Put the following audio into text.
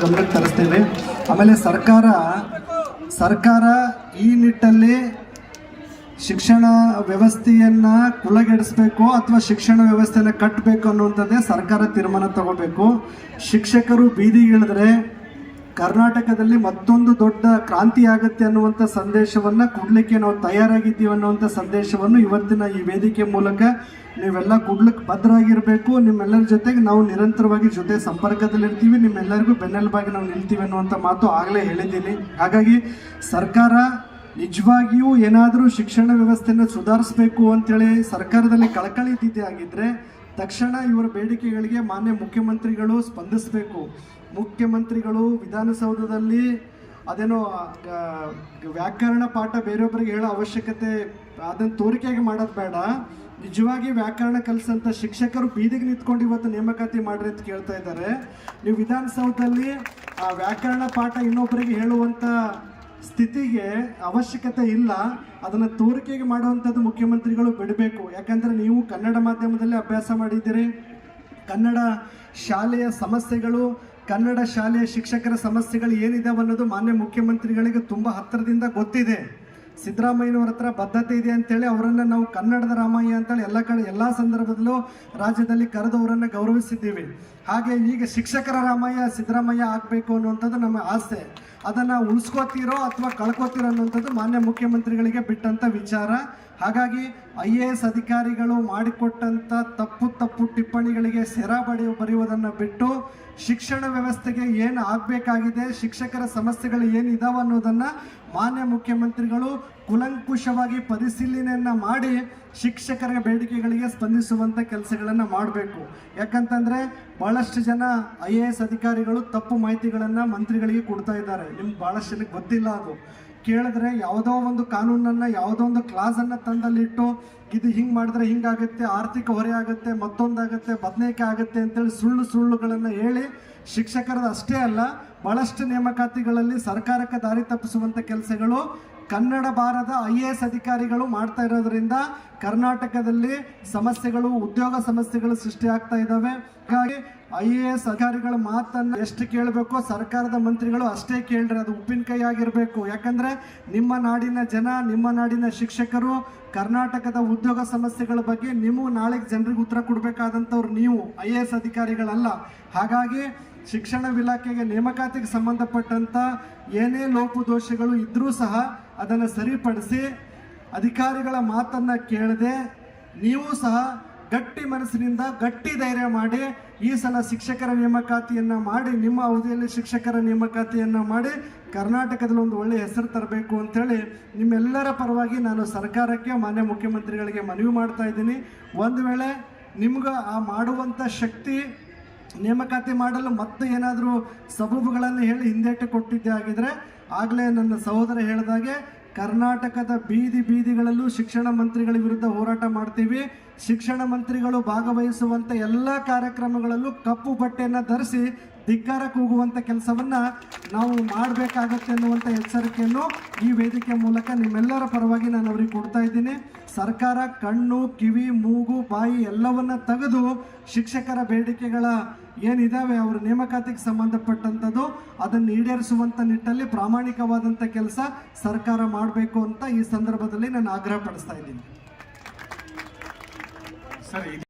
ಗಮನಕ್ಕೆ ತರಿಸ್ತೇವೆ. ಆಮೇಲೆ ಸರ್ಕಾರ ಸರ್ಕಾರ ಈ ನಿಟ್ಟಲ್ಲಿ ಶಿಕ್ಷಣ ವ್ಯವಸ್ಥೆಯನ್ನ ಕುಲಗೆಡಿಸ್ಬೇಕು ಅಥವಾ ಶಿಕ್ಷಣ ವ್ಯವಸ್ಥೆನ ಕಟ್ಟಬೇಕು ಅನ್ನುವಂಥದ್ದೇ ಸರ್ಕಾರ ತೀರ್ಮಾನ ತಗೋಬೇಕು. ಶಿಕ್ಷಕರು ಬೀದಿಗಿಳಿದ್ರೆ ಕರ್ನಾಟಕದಲ್ಲಿ ಮತ್ತೊಂದು ದೊಡ್ಡ ಕ್ರಾಂತಿ ಆಗುತ್ತೆ ಅನ್ನುವಂಥ ಸಂದೇಶವನ್ನು ಕೊಡಲಿಕ್ಕೆ ನಾವು ತಯಾರಾಗಿದ್ದೀವಿ ಅನ್ನುವಂಥ ಸಂದೇಶವನ್ನು ಇವತ್ತಿನ ಈ ವೇದಿಕೆ ಮೂಲಕ ನೀವೆಲ್ಲ ಕೊಡ್ಲಿಕ್ಕೆ ಭದ್ರಾಗಿರಬೇಕು. ನಿಮ್ಮೆಲ್ಲರ ಜೊತೆಗೆ ನಾವು ನಿರಂತರವಾಗಿ ಜೊತೆ ಸಂಪರ್ಕದಲ್ಲಿರ್ತೀವಿ. ನಿಮ್ಮೆಲ್ಲರಿಗೂ ಬೆನ್ನೆಲುಬಾಗಿ ನಾವು ನಿಲ್ತೀವಿ ಅನ್ನುವಂಥ ಮಾತು ಆಗಲೇ ಹೇಳಿದ್ದೀನಿ. ಹಾಗಾಗಿ ಸರ್ಕಾರ ನಿಜವಾಗಿಯೂ ಏನಾದರೂ ಶಿಕ್ಷಣ ವ್ಯವಸ್ಥೆಯನ್ನು ಸುಧಾರಿಸಬೇಕು ಅಂತೇಳಿ ಸರ್ಕಾರದಲ್ಲಿ ಕಳಕಳಿ ಆಗಿದ್ದರೆ ತಕ್ಷಣ ಇವರ ಬೇಡಿಕೆಗಳಿಗೆ ಮಾನ್ಯ ಮುಖ್ಯಮಂತ್ರಿಗಳು ಸ್ಪಂದಿಸಬೇಕು. ಮುಖ್ಯಮಂತ್ರಿಗಳು ವಿಧಾನಸೌಧದಲ್ಲಿ ಅದೇನೋ ವ್ಯಾಕರಣ ಪಾಠ ಬೇರೆಯೊಬ್ಬರಿಗೆ ಹೇಳೋ ಅವಶ್ಯಕತೆ, ಅದನ್ನು ತೋರಿಕೆಯಾಗಿ ಮಾಡೋದು ಬೇಡ. ನಿಜವಾಗಿ ವ್ಯಾಕರಣ ಕಲಿಸಂಥ ಶಿಕ್ಷಕರು ಬೀದಿಗೆ ನಿಂತ್ಕೊಂಡು ಇವತ್ತು ನೇಮಕಾತಿ ಮಾಡ್ರಿ ಅಂತ ಕೇಳ್ತಾ ಇದ್ದಾರೆ. ನೀವು ವಿಧಾನಸೌಧದಲ್ಲಿ, ಆ, ವ್ಯಾಕರಣ ಪಾಠ ಇನ್ನೊಬ್ಬರಿಗೆ ಹೇಳುವಂತ ಸ್ಥಿತಿಗೆ ಅವಶ್ಯಕತೆ ಇಲ್ಲ, ಅದನ್ನ ತೋರಿಕೆಗೆ ಮಾಡುವಂಥದ್ದು ಮುಖ್ಯಮಂತ್ರಿಗಳು ಬಿಡಬೇಕು. ಯಾಕಂದ್ರೆ ನೀವು ಕನ್ನಡ ಮಾಧ್ಯಮದಲ್ಲಿ ಅಭ್ಯಾಸ ಮಾಡಿದ್ದೀರಿ. ಕನ್ನಡ ಶಾಲೆಯ ಸಮಸ್ಯೆಗಳು, ಕನ್ನಡ ಶಾಲೆಯ ಶಿಕ್ಷಕರ ಸಮಸ್ಯೆಗಳು ಏನಿದಾವೆ ಅನ್ನೋದು ಮಾನ್ಯ ಮುಖ್ಯಮಂತ್ರಿಗಳಿಗೆ ತುಂಬ ಹತ್ತಿರದಿಂದ ಗೊತ್ತಿದೆ. ಸಿದ್ದರಾಮಯ್ಯನವರ ಹತ್ರ ಬದ್ಧತೆ ಇದೆ ಅಂತೇಳಿ ಅವರನ್ನು ನಾವು ಕನ್ನಡದ ರಾಮಯ್ಯ ಅಂತೇಳಿ ಎಲ್ಲ ಕಡೆ, ಎಲ್ಲ ಸಂದರ್ಭದಲ್ಲೂ ರಾಜ್ಯದಲ್ಲಿ ಕರೆದವರನ್ನು ಗೌರವಿಸಿದ್ದೀವಿ. ಹಾಗೆ ಈಗ ಶಿಕ್ಷಕರ ರಾಮಯ್ಯ, ಸಿದ್ದರಾಮಯ್ಯ ಆಗಬೇಕು ಅನ್ನುವಂಥದ್ದು ನಮ್ಮ ಆಸೆ. ಅದನ್ನು ಉಳಿಸ್ಕೋತೀರೋ ಅಥವಾ ಕಳ್ಕೋತೀರೋ ಅನ್ನುವಂಥದ್ದು ಮಾನ್ಯ ಮುಖ್ಯಮಂತ್ರಿಗಳಿಗೆ ಬಿಟ್ಟಂಥ ವಿಚಾರ. ಹಾಗಾಗಿ ಐ ಎ ಎಸ್ ಅಧಿಕಾರಿಗಳು ಮಾಡಿಕೊಟ್ಟಂಥ ತಪ್ಪು ತಪ್ಪು ಟಿಪ್ಪಣಿಗಳಿಗೆ ಸೆರ ಬಡಿ ಬರೆಯುವುದನ್ನು ಬಿಟ್ಟು ಶಿಕ್ಷಣ ವ್ಯವಸ್ಥೆಗೆ ಏನು ಆಗಬೇಕಾಗಿದೆ, ಶಿಕ್ಷಕರ ಸಮಸ್ಯೆಗಳು ಏನಿದಾವೆ ಅನ್ನೋದನ್ನು ಮಾನ್ಯ ಮುಖ್ಯಮಂತ್ರಿಗಳು ಕುಲಂಕುಷವಾಗಿ ಪರಿಶೀಲನೆಯನ್ನು ಮಾಡಿ ಶಿಕ್ಷಕರ ಬೇಡಿಕೆಗಳಿಗೆ ಸ್ಪಂದಿಸುವಂಥ ಕೆಲಸಗಳನ್ನು ಮಾಡಬೇಕು. ಯಾಕಂತಂದರೆ ಭಾಳಷ್ಟು ಜನ ಐ ಎ ಎಸ್ ಅಧಿಕಾರಿಗಳು ತಪ್ಪು ಮಾಹಿತಿಗಳನ್ನು ಮಂತ್ರಿಗಳಿಗೆ ಕೊಡ್ತಾ ಇದ್ದಾರೆ. ನಿಮ್ಗೆ ಭಾಳಷ್ಟು ಜನಕ್ಕೆ ಗೊತ್ತಿಲ್ಲ ಅದು. ಕೇಳಿದ್ರೆ ಯಾವುದೋ ಒಂದು ಕಾನೂನನ್ನು, ಯಾವುದೋ ಒಂದು ಕ್ಲಾಸನ್ನು ತಂದಲ್ಲಿಟ್ಟು ಇದು ಹಿಂಗೆ ಮಾಡಿದ್ರೆ ಹಿಂಗಾಗುತ್ತೆ ಆರ್ಥಿಕ ಹೊರೆ ಆಗುತ್ತೆ ಮತ್ತೊಂದಾಗುತ್ತೆ ಬದನೇಕಾಯಿ ಆಗುತ್ತೆ ಅಂತೇಳಿ ಸುಳ್ಳು ಸುಳ್ಳುಗಳನ್ನು ಹೇಳಿ ಶಿಕ್ಷಕರದ ಅಷ್ಟೇ ಅಲ್ಲ ಭಾಳಷ್ಟು ನೇಮಕಾತಿಗಳಲ್ಲಿ ಸರ್ಕಾರಕ್ಕೆ ದಾರಿ ತಪ್ಪಿಸುವಂಥ ಕೆಲಸಗಳು ಕನ್ನಡ ಬಾರದ ಐ ಎ ಎಸ್ ಅಧಿಕಾರಿಗಳು ಮಾಡ್ತಾ ಇರೋದ್ರಿಂದ ಕರ್ನಾಟಕದಲ್ಲಿ ಸಮಸ್ಯೆಗಳು, ಉದ್ಯೋಗ ಸಮಸ್ಯೆಗಳು ಸೃಷ್ಟಿ ಆಗ್ತಾ ಇದ್ದಾವೆ. ಹಾಗಾಗಿ ಐ ಎ ಎಸ್ ಅಧಿಕಾರಿಗಳ ಮಾತನ್ನು ಎಷ್ಟು ಕೇಳಬೇಕು ಸರ್ಕಾರದ ಮಂತ್ರಿಗಳು ಅಷ್ಟೇ ಕೇಳ್ರಿ ಅದು ಉಪ್ಪಿನಕಾಯಿ ಆಗಿರಬೇಕು. ಯಾಕಂದರೆ ನಿಮ್ಮ ನಾಡಿನ ಜನ, ನಿಮ್ಮ ನಾಡಿನ ಶಿಕ್ಷಕರು, ಕರ್ನಾಟಕದ ಉದ್ಯೋಗ ಸಮಸ್ಯೆಗಳ ಬಗ್ಗೆ ನೀವು ನಾಳೆಗೆ ಜನರಿಗೆ ಉತ್ತರ ಕೊಡಬೇಕಾದಂಥವ್ರು ನೀವು ಐ ಎ ಎಸ್ ಅಧಿಕಾರಿಗಳಲ್ಲ. ಹಾಗಾಗಿ ಶಿಕ್ಷಣ ಇಲಾಖೆಗೆ ನೇಮಕಾತಿಗೆ ಸಂಬಂಧಪಟ್ಟಂಥ ಏನೇ ಲೋಪದೋಷಗಳು ಇದ್ದರೂ ಸಹ ಅದನ್ನು ಸರಿಪಡಿಸಿ ಅಧಿಕಾರಿಗಳ ಮಾತನ್ನ ಕೇಳದೆ ನೀವು ಸಹ ಗಟ್ಟಿ ಮನಸ್ಸಿನಿಂದ ಗಟ್ಟಿ ಧೈರ್ಯ ಮಾಡಿ ಈ ಸಲ ಶಿಕ್ಷಕರ ನೇಮಕಾತಿಯನ್ನ ಮಾಡಿ, ನಿಮ್ಮ ಅವಧಿಯಲ್ಲಿ ಶಿಕ್ಷಕರ ನೇಮಕಾತಿಯನ್ನ ಮಾಡಿ ಕರ್ನಾಟಕದಲ್ಲಿ ಒಂದು ಒಳ್ಳೆಯ ಹೆಸರು ತರಬೇಕು ಅಂತೇಳಿ ನಿಮ್ಮೆಲ್ಲರ ಪರವಾಗಿ ನಾನು ಸರ್ಕಾರಕ್ಕೆ, ಮಾನ್ಯ ಮುಖ್ಯಮಂತ್ರಿಗಳಿಗೆ ಮನವಿ ಮಾಡ್ತಾ ಇದ್ದೀನಿ. ಒಂದು ವೇಳೆ ನಿಮ್ಗೆ ಆ ಮಾಡುವಂಥ ಶಕ್ತಿ ನೇಮಕಾತಿ ಮಾಡಲು ಮತ್ತೆ ಏನಾದರೂ ಸಬೂಬುಗಳನ್ನು ಹೇಳಿ ಹಿಂದೇಟು ಕೊಟ್ಟಿದ್ದೆ ಆಗಿದ್ರೆ ಆಗಲೇ ನನ್ನ ಸಹೋದರ ಹೇಳಿದಾಗೆ ಕರ್ನಾಟಕದ ಬೀದಿ ಬೀದಿಗಳಲ್ಲೂ ಶಿಕ್ಷಣ ಮಂತ್ರಿಗಳ ವಿರುದ್ಧ ಹೋರಾಟ ಮಾಡ್ತೀವಿ. ಶಿಕ್ಷಣ ಮಂತ್ರಿಗಳು ಭಾಗವಹಿಸುವಂಥ ಎಲ್ಲ ಕಾರ್ಯಕ್ರಮಗಳಲ್ಲೂ ಕಪ್ಪು ಬಟ್ಟೆಯನ್ನು ಧರಿಸಿ ಧಿಕ್ಕಾರ ಕೂಗುವಂಥ ಕೆಲಸವನ್ನ ನಾವು ಮಾಡಬೇಕಾಗತ್ತೆ ಅನ್ನುವಂಥ ಎಚ್ಚರಿಕೆಯನ್ನು ಈ ವೇದಿಕೆ ಮೂಲಕ ನಿಮ್ಮೆಲ್ಲರ ಪರವಾಗಿ ನಾನು ಅವರಿಗೆ ಕೊಡ್ತಾ ಇದ್ದೀನಿ. ಸರ್ಕಾರ ಕಣ್ಣು, ಕಿವಿ, ಮೂಗು, ಬಾಯಿ ಎಲ್ಲವನ್ನ ತೆಗೆದು ಶಿಕ್ಷಕರ ಬೇಡಿಕೆಗಳ ಏನಿದಾವೆ ಅವರ ನೇಮಕಾತಿಗೆ ಸಂಬಂಧಪಟ್ಟಂಥದ್ದು, ಅದನ್ನು ಈಡೇರಿಸುವಂಥ ನಿಟ್ಟಲ್ಲಿ ಪ್ರಾಮಾಣಿಕವಾದಂಥ ಕೆಲಸ ಸರ್ಕಾರ ಮಾಡಬೇಕು ಅಂತ ಈ ಸಂದರ್ಭದಲ್ಲಿ ನಾನು ಆಗ್ರಹ ಪಡಿಸ್ತಾ ಇದ್ದೀನಿ. ಸರಿ